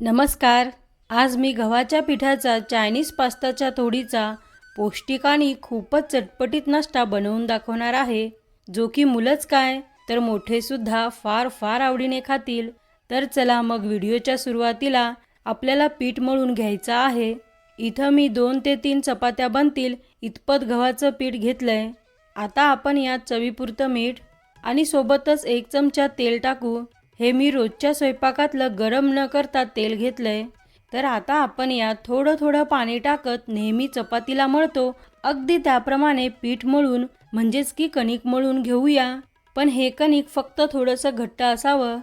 नमस्कार. आज मी गव्हाच्या पिठाचा चायनीज पास्ताच्या थोडीचा पौष्टिक आणि खूपच चटपटीत नाश्ता बनवून दाखवणार आहे. जो की मुलंच काय तर मोठेसुद्धा फार फार आवडीने खातील. तर चला मग व्हिडिओच्या सुरुवातीला आपल्याला पीठ मळून घ्यायचं आहे. इथं मी दोन ते तीन चपात्या बनतील इतपत गव्हाचं पीठ घेतलंय. आता आपण यात चवीपुरतं मीठ आणि सोबतच एक चमचा तेल टाकू. हे मी रोजच्या स्वयंपाकातलं गरम न करता तेल घेतलंय. तर आता आपण यात थोडं थोडं पाणी टाकत नेहमी चपातीला मळतो. अगदी त्याप्रमाणे पीठ मळून म्हणजेच की कणिक मळून घेऊया. पण हे कणिक फक्त थोडंसं घट्ट असावं.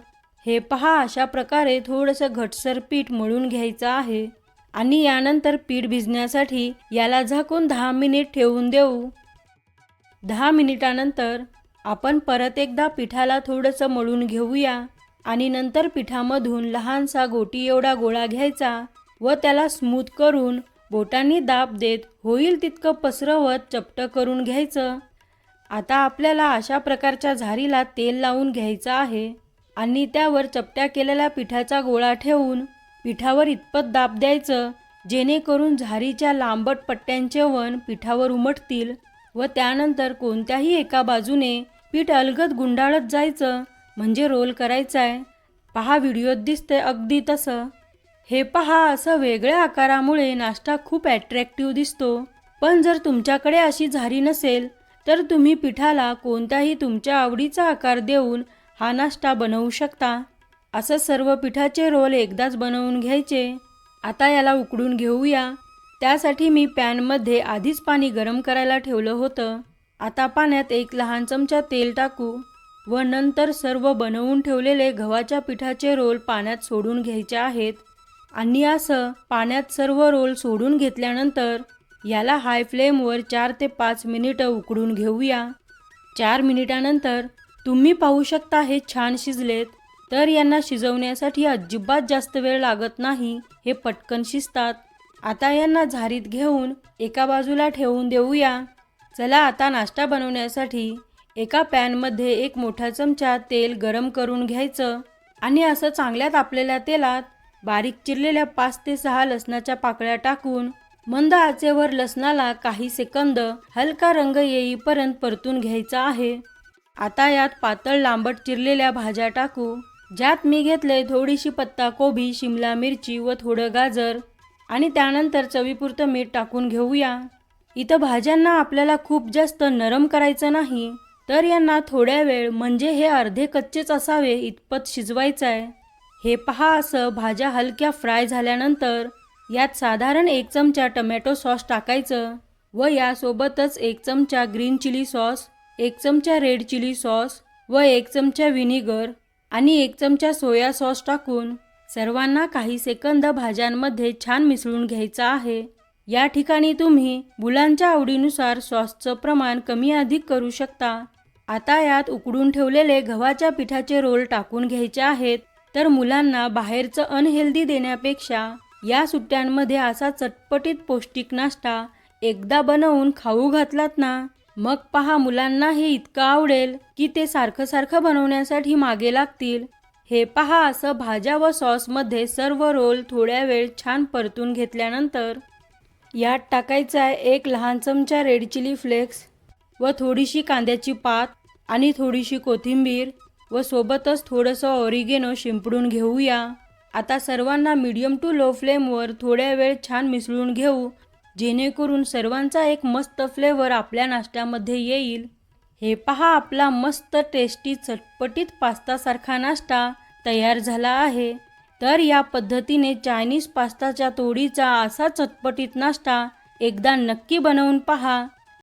हे पहा अशा प्रकारे थोडंसं घटसर पीठ मळून घ्यायचं आहे. आणि यानंतर पीठ भिजण्यासाठी याला झाकून दहा मिनिट ठेवून देऊ. दहा मिनिटानंतर आपण परत एकदा पिठाला थोडंसं मळून घेऊया. आणि नंतर पिठामधून लहानसा गोटी एवढा गोळा घ्यायचा व त्याला स्मूथ करून बोटांनी दाब देत होईल तितकं पसरवत चपटं करून घ्यायचं. आता आपल्याला अशा प्रकारच्या झारीला तेल लावून घ्यायचं आहे आणि त्यावर चपट्या केलेल्या पिठाचा गोळा ठेवून पिठावर इतपत दाब द्यायचं जेणेकरून झारीच्या लांबट पट्ट्यांचे वण पिठावर उमटतील व त्यानंतर कोणत्याही एका बाजूने पीठ अलगद गुंडाळत जायचं म्हणजे रोल करायचा आहे पहा व्हिडिओत दिसते अगदी तसं. हे पहा असं वेगळ्या आकारामुळे नाश्ता खूप ॲट्रॅक्टिव्ह दिसतो. पण जर तुमच्याकडे अशी झारी नसेल तर तुम्ही पिठाला कोणत्याही तुमच्या आवडीचा आकार देऊन हा नाश्ता बनवू शकता. असं सर्व पिठाचे रोल एकदाच बनवून घ्यायचे. आता याला उकडून घेऊया. त्यासाठी मी पॅनमध्ये आधीच पाणी गरम करायला ठेवलं होतं. आता पाण्यात एक लहान चमचा तेल टाकू. व नंतर सर्व बनवून ठेवलेले गव्हाच्या पिठाचे रोल पाण्यात सोडून घ्यायचे आहेत. आणि असं पाण्यात सर्व रोल सोडून घेतल्यानंतर याला हाय फ्लेमवर चार ते पाच मिनिटं उकडून घेऊया. चार मिनिटानंतर तुम्ही पाहू शकता हे छान शिजलेत. तर यांना शिजवण्यासाठी अजिबात जास्त वेळ लागत नाही हे पटकन शिजतात. आता यांना झारीत घेऊन एका बाजूला ठेवून देऊया. चला आता नाश्ता बनवण्यासाठी एका पॅनमध्ये एक मोठा चमचा तेल गरम करून घ्यायचं आणि असं चांगल्या तापलेल्या तेलात बारीक चिरलेल्या पाच ते सहा लसणाच्या पाकळ्या टाकून मंद आचेवर लसणाला काही सेकंद हलका रंग येईपर्यंत परतून घ्यायचा आहे. आता यात पातळ लांबट चिरलेल्या भाज्या टाकू ज्यात मी घेतले थोडीशी पत्ता कोबी शिमला मिरची व थोडं गाजर आणि त्यानंतर चवीपुरतं मीठ टाकून घेऊया. इथं भाज्यांना आपल्याला खूप जास्त नरम करायचं नाही. तर यांना थोड्या वेळ म्हणजे हे अर्धे कच्चेच असावे इतपत शिजवायचं आहे हे पहा असं भाज्या हलक्या फ्राय झाल्यानंतर यात साधारण एक चमचा टमॅटो सॉस टाकायचं व यासोबतच एक चमचा ग्रीन चिली सॉस एक चमचा रेड चिली सॉस व एक चमचा व्हिनेगर आणि एक चमचा सोया सॉस टाकून सर्वांना काही सेकंद भाज्यांमध्ये छान मिसळून घ्यायचं आहे. या ठिकाणी तुम्ही मुलांच्या आवडीनुसार सॉसचं प्रमाण कमी अधिक करू शकता. आता यात उकडून ठेवलेले गव्हाच्या पिठाचे रोल टाकून घ्यायचे आहेत तर मुलांना बाहेरचं अनहेल्दी देण्यापेक्षा या सुट्ट्यांमध्ये असा चटपटीत पौष्टिक नाश्ता एकदा बनवून खाऊ घातलात ना? मग पहा मुलांना हे इतकं आवडेल की ते सारखं सारखं बनवण्यासाठी मागे लागतील. हे पहा असं भाज्या व सॉसमध्ये सर्व रोल थोड्या वेळ छान परतून घेतल्यानंतर यात टाकायचा आहे एक लहान चमचा रेड चिली फ्लेक्स व थोडीशी कांद्याची पात आणि थोडीशी कोथिंबीर व सोबतच थोडंसं ऑरिगेनो शिंपडून घेऊया. आता सर्वांना मीडियम टू लो फ्लेमवर थोड्या वेळ छान मिसळून घेऊ जेणेकरून सर्वांचा एक मस्त फ्लेवर आपल्या नाश्त्यामध्ये येईल. हे पहा आपला मस्त टेस्टी चटपटीत पास्तासारखा नाश्ता तयार झाला आहे. तर या पद्धतीने चायनीज पास्ताच्या तोडीचा असा चटपटीत नाश्ता एकदा नक्की बनवून पहा.